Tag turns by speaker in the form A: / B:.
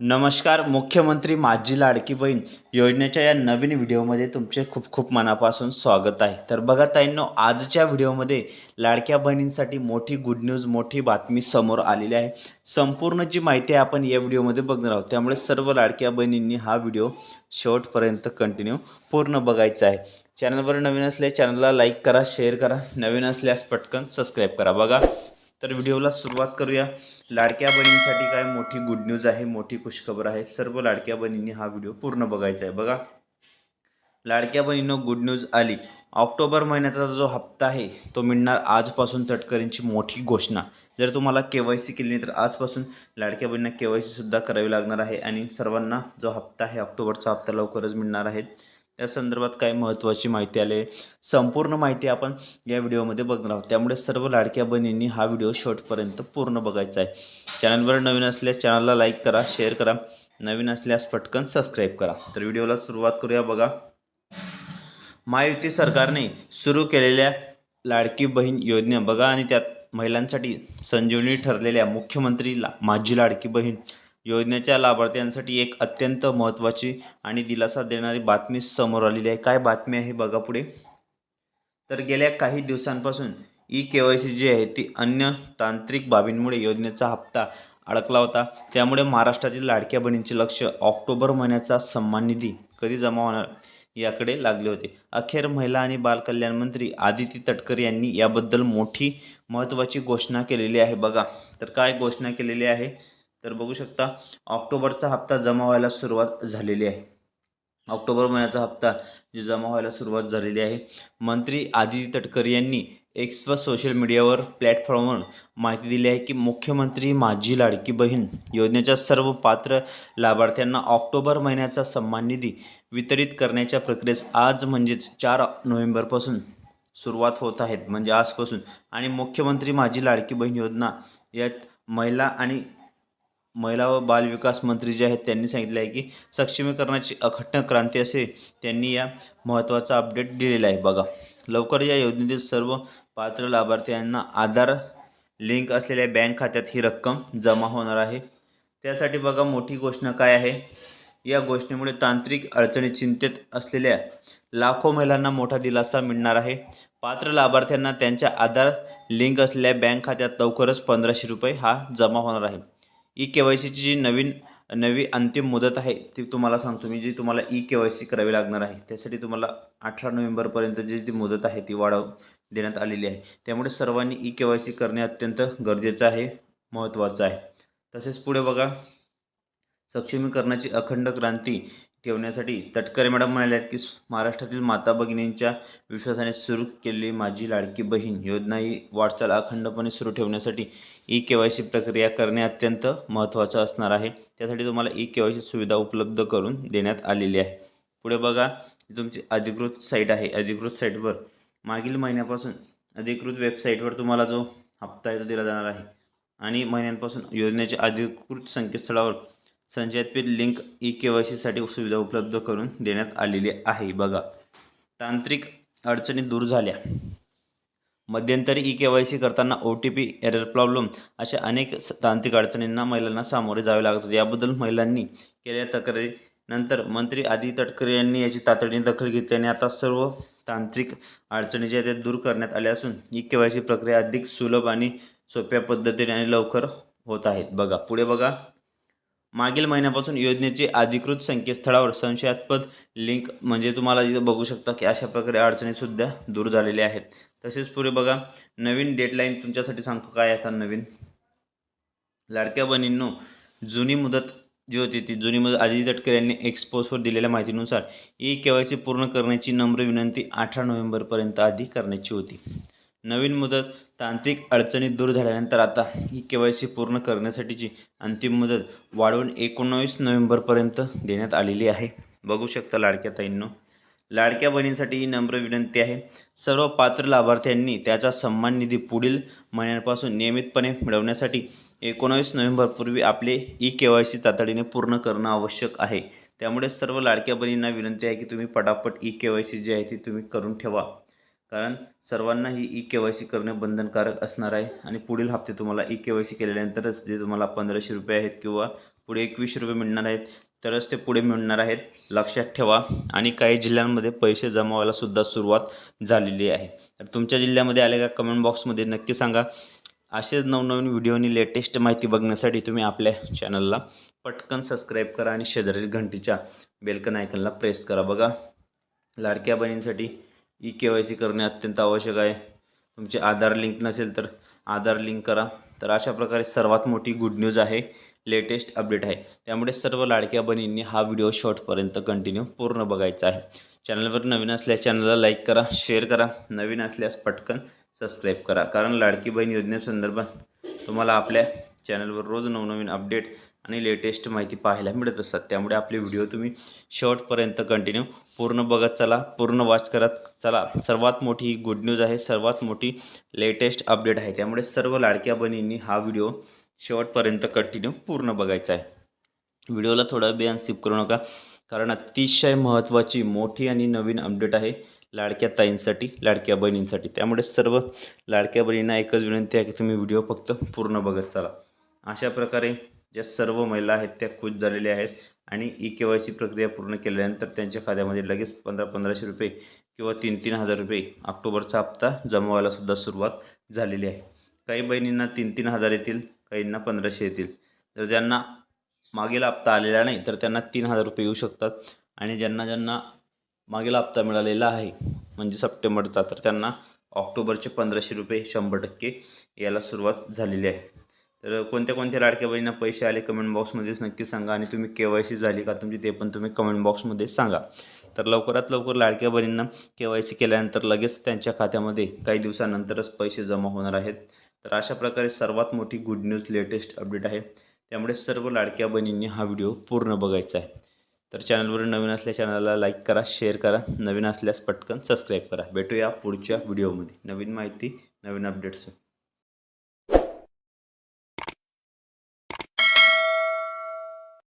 A: नमस्कार मुख्यमंत्री माझी लाडकी बहीण योजनेच्या या नवीन व्हिडिओमध्ये तुमचे खूप खूप मनापासून स्वागत आहे. तर बघा ताईंनो आजच्या व्हिडिओमध्ये लाडक्या बहिणींसाठी मोठी गुड न्यूज मोठी बातमी समोर आलेली आहे. संपूर्ण जी माहिती आहे आपण या व्हिडिओमध्ये बघणार आहोत. त्यामुळे सर्व लाडक्या बहिणींनी हा व्हिडिओ शेवटपर्यंत कंटिन्यू पूर्ण बघायचा आहे. चॅनलवर नवीन असल्यास चॅनलला लाईक करा शेअर करा. नवीन असल्यास पटकन सबस्क्राईब करा. बघा तर व्हिडिओला सुरुवात करूया. लाडक्या बहिणींसाठी काय मोठी गुड न्यूज आहे मोठी खुशखबर आहे? सर्व लाडक्या बहिणींनी हा व्हिडिओ पूर्ण बघायचा आहे. बघा. लाडक्या बहिणीनं गुड न्यूज आली. ऑक्टोबर महिन्याचा जो हप्ता आहे तो मिळणार आजपासून तटकरींची मोठी घोषणा. जर तुम्हाला के वाय सी केली नाही तर आजपासून लाडक्या बहिणींना के वाय सीसुद्धा करावी लागणार आहे. आणि सर्वांना जो हप्ता आहे ऑक्टोबरचा हप्ता लवकरच मिळणार आहे. त्या संदर्भात काय महत्त्वाची माहिती आली. आहे संपूर्ण माहिती आपण या व्हिडिओमध्ये बघणार आहोत. त्यामुळे सर्व लाडक्या बहिणींनी हा व्हिडिओ शेवटपर्यंत पूर्ण बघायचा आहे. चॅनलवर नवीन असल्यास चॅनलला लाईक करा शेअर करा. नवीन असल्यास पटकन सबस्क्राईब करा. तर व्हिडिओला सुरुवात करूया बघा. महायुती सरकारने सुरू केलेल्या लाडकी बहीण योजना बघा आणि त्यात महिलांसाठी संजीवनी ठरलेल्या मुख्यमंत्री ला माझी लाडकी बहीण योजनेच्या लाभार्थ्यांसाठी एक अत्यंत महत्त्वाची आणि दिलासा देणारी बातमी समोर आलेली आहे. काय बातमी आहे बघा पुढे. तर गेल्या काही दिवसांपासून ई के वाय सी जी आहे ती अन्य तांत्रिक बाबींमुळे योजनेचा हप्ता अडकला होता. त्यामुळे महाराष्ट्रातील लाडक्या बहिणींचे लक्ष ऑक्टोबर महिन्याचा सन्मान निधी कधी जमा होणार याकडे लागले होते. अखेर महिला आणि बालकल्याण मंत्री आदिती तटकरे यांनी याबद्दल मोठी महत्त्वाची घोषणा केलेली आहे. बघा तर काय घोषणा केलेली आहे? तर बघू शकता ऑक्टोबरचा हप्ता जमा व्हायला सुरुवात झालेली आहे. ऑक्टोबर महिन्याचा हप्ता जी जमा व्हायला सुरुवात झालेली आहे. मंत्री आदिती तटकरे यांनी एक्स व सोशल मीडियावर प्लॅटफॉर्मवर माहिती दिली आहे की मुख्यमंत्री माझी लाडकी बहीण योजनेच्या सर्व पात्र लाभार्थ्यांना ऑक्टोबर महिन्याचा सन्मान निधी वितरित करण्याच्या प्रक्रियेस आज म्हणजेच चार नोव्हेंबरपासून सुरुवात होत आहेत म्हणजे आजपासून. आणि मुख्यमंत्री माझी लाडकी बहीण योजना यात महिला आणि महिला व बालविकास मंत्री जे आहेत त्यांनी सांगितले आहे की सक्षमीकरणाची अखंड क्रांती असे त्यांनी या महत्त्वाचा अपडेट दिलेला आहे. बघा लवकर या योजनेतील सर्व पात्र लाभार्थ्यांना आधार लिंक असलेल्या बँक खात्यात ही रक्कम जमा होणार आहे. त्यासाठी बघा मोठी घोषणा काय आहे? या घोषणेमुळे तांत्रिक अडचणी चिंतेत असलेल्या लाखो महिलांना मोठा दिलासा मिळणार आहे. पात्र लाभार्थ्यांना त्यांच्या आधार लिंक असलेल्या बँक खात्यात लवकरच पंधराशे रुपये हा जमा होणार आहे. ई के वाय सीची जी नवीन नवी अंतिम मुदत आहे ती तुम्हाला सांगतो मी जी तुम्हाला ई के वाय सी करावी लागणार आहे. त्यासाठी तुम्हाला अठरा नोव्हेंबरपर्यंत जी जी मुदत आहे ती वाढव देण्यात आलेली आहे. त्यामुळे सर्वांनी ई के वाय सी करणे अत्यंत गरजेचं आहे महत्त्वाचं आहे. तसेच पुढे बघा सक्षमीकरणाची अखंड क्रांती ठेवण्यासाठी तटकरे मॅडम म्हणाल्या की महाराष्ट्रातील माता भगिनींच्या विश्वासाने सुरू केलेली माझी लाडकी बहीण योजना ही वाटचाल अखंडपणे सुरू ठेवण्यासाठी ई के वाय सी प्रक्रिया करणे अत्यंत महत्त्वाचं असणार आहे. त्यासाठी तुम्हाला ई के वाय सी सुविधा उपलब्ध करून देण्यात आलेली आहे. पुढे बघा तुमची अधिकृत साईट आहे. अधिकृत साईटवर मागील महिन्यापासून अधिकृत वेबसाईटवर तुम्हाला जो हप्ता आहे तो दिला जाणार आहे. आणि महिन्यांपासून योजनेच्या अधिकृत संकेतस्थळावर संचयित लिंक ई के वाय सीसाठी सुविधा उपलब्ध करून देण्यात आलेली आहे. बघा तांत्रिक अडचणी दूर झाल्या. मध्यंतरी ई के वाय सी करताना O T P error problem अशा अनेक तांत्रिक अडचणींना महिलांना सामोरे जावे लागत होते. याबद्दल महिलांनी केलेल्या तक्रारीनंतर मंत्री आदी तटकरे यांनी याची तातडीने दखल घेतली आणि आता सर्व तांत्रिक अडचणी ज्या आहेत त्या दूर करण्यात आल्या असून ई के वाय सी प्रक्रिया अधिक सुलभ आणि सोप्या पद्धतीने आणि लवकर होत आहेत. बघा पुढे बघा. मागील महिन्यापासून योजनेचे अधिकृत संकेतस्थळावर संशयास्पद लिंक म्हणजे तुम्हाला इथं बघू शकता की अशा प्रकारे अडचणीसुद्धा दूर झालेल्या आहेत. तसेच पुढे बघा नवीन डेडलाईन तुमच्यासाठी सांगतो काय आता नवीन. लाडक्या बहिणींनो जुनी मुदत जी होती ती जुनी मुदत आदिती तटकरे यांनी एक्सपोजवर दिलेल्या माहितीनुसार ई के वाय सी पूर्ण करण्याची नम्र विनंती अठरा नोव्हेंबरपर्यंत आधी करण्याची होती. नवीन मुदत तांत्रिक अडचणी दूर झाल्यानंतर आता ई के वाय सी पूर्ण करण्यासाठीची अंतिम मुदत वाढवून एकोणावीस नोव्हेंबरपर्यंत देण्यात आलेली आहे. बघू शकता लाडक्या ताईंनो. लाडक्या बहिणींसाठी ही नम्र विनंती आहे. सर्व पात्र लाभार्थ्यांनी त्याचा सन्मान निधी पुढील महिन्यांपासून नियमितपणे मिळवण्यासाठी एकोणावीस नोव्हेंबरपूर्वी आपले ई के वाय सी तातडीने पूर्ण करणं आवश्यक आहे. त्यामुळे सर्व लाडक्या बहिणींना विनंती आहे की तुम्ही पटापट ई के वाय सी जी आहे ती तुम्ही करून ठेवा. कारण सर्वांना ही ई के वाय सी करणे बंधनकारक असणार आहे. आणि पुढील हप्ते तुम्हाला ई के वाय सी केल्यानंतरच जे तुम्हाला पंधराशे रुपये आहेत किंवा पुढे एकवीसशे रुपये मिळणार आहेत तरच ते पुढे मिळणार आहेत. लक्षात ठेवा. आणि काही जिल्ह्यांमध्ये पैसे जमा सुद्धा सुरुवात झालेली आहे. तर तुमच्या जिल्ह्यामध्ये आले का कमेंट बॉक्समध्ये नक्की सांगा. असेच नवनवीन व्हिडिओ आणि लेटेस्ट माहिती बघण्यासाठी तुम्ही आपल्या चॅनलला पटकन सबस्क्राईब करा आणि शेजारील घंटीच्या बेलकन आयकनला प्रेस करा. बघा लाडक्या बहिणींसाठी ई के वाय सी करणे अत्यंत आवश्यक आहे. तुमचे आधार लिंक नसेल तर आधार लिंक करा. तर अशा प्रकारे सर्वात मोठी गुड न्यूज आहे. लेटेस्ट अपडेट आहे. त्यामुळे सर्व लाडक्या बहिणींनी हा व्हिडिओ शॉर्टपर्यंत कंटिन्यू पूर्ण बघायचा आहे. चॅनलवर नवीन असल्यास चॅनलला लाईक करा शेअर करा. नवीन असल्यास पटकन सबस्क्राईब करा. कारण लाडकी बहीण योजनेसंदर्भात तुम्हाला आपल्या चॅनलवर रोज नवनवीन अपडेट आणि लेटेस्ट माहिती पाहायला मिळत असतात. त्यामुळे आपले व्हिडिओ तुम्ही शेवटपर्यंत कंटिन्यू पूर्ण बघत चला पूर्ण वॉच करत चला. सर्वात मोठी गुड न्यूज आहे सर्वात मोठी लेटेस्ट अपडेट आहे. त्यामुळे सर्व लाडक्या बहिणींनी हा व्हिडिओ शेवटपर्यंत कंटिन्यू पूर्ण बघायचा आहे. व्हिडिओला थोडा बेअन स्किप करू नका कारण अतिशय महत्त्वाची मोठी आणि नवीन अपडेट आहे लाडक्या ताईंसाठी लाडक्या बहिणींसाठी. त्यामुळे सर्व लाडक्या बहिणींना एकच विनंती आहे की तुम्ही व्हिडिओ फक्त पूर्ण बघत चला. अशा प्रकारे ज्या सर्व महिला आहेत त्या खुश झालेल्या आहेत आणि ई के वाय सी प्रक्रिया पूर्ण केल्यानंतर त्यांच्या खात्यामध्ये लगेच पंधरा पंधराशे रुपये किंवा तीन तीन हजार रुपये ऑक्टोबरचा हप्ता जमा सुद्धा सुरुवात झालेली आहे. काही बहिणींना तीन तीन हजार येतील काहींना पंधराशे येतील. तर ज्यांना मागील हप्ता आलेला नाही तर त्यांना तीन हजार रुपये येऊ शकतात. आणि ज्यांना ज्यांना मागील हप्ता मिळालेला आहे म्हणजे सप्टेंबरचा तर त्यांना ऑक्टोबरचे पंधराशे रुपये शंभर टक्के यायला सुरुवात झालेली आहे. तर कोणत्या कोणत्या लाडक्या बहिणींना पैसे आले कमेंट बॉक्समध्येच नक्की सांगा आणि तुम्ही के वाय सी झाली का तुमची ते पण तुम्ही कमेंट बॉक्समध्ये सांगा. तर लवकरात लवकर लाडक्या बहिणींना के वाय सी केल्यानंतर लगेच त्यांच्या खात्यामध्ये काही दिवसानंतरच पैसे जमा होणार आहेत. तर अशा प्रकारे सर्वात मोठी गुड न्यूज लेटेस्ट अपडेट आहे. त्यामुळे सर्व लाडक्या बहिणींनी हा व्हिडिओ पूर्ण बघायचा आहे. तर चॅनलवर नवीन असल्या चॅनलला लाईक करा शेअर करा. नवीन असल्यास पटकन सबस्क्राईब करा. भेटूया पुढच्या व्हिडिओमध्ये नवीन माहिती नवीन अपडेट्स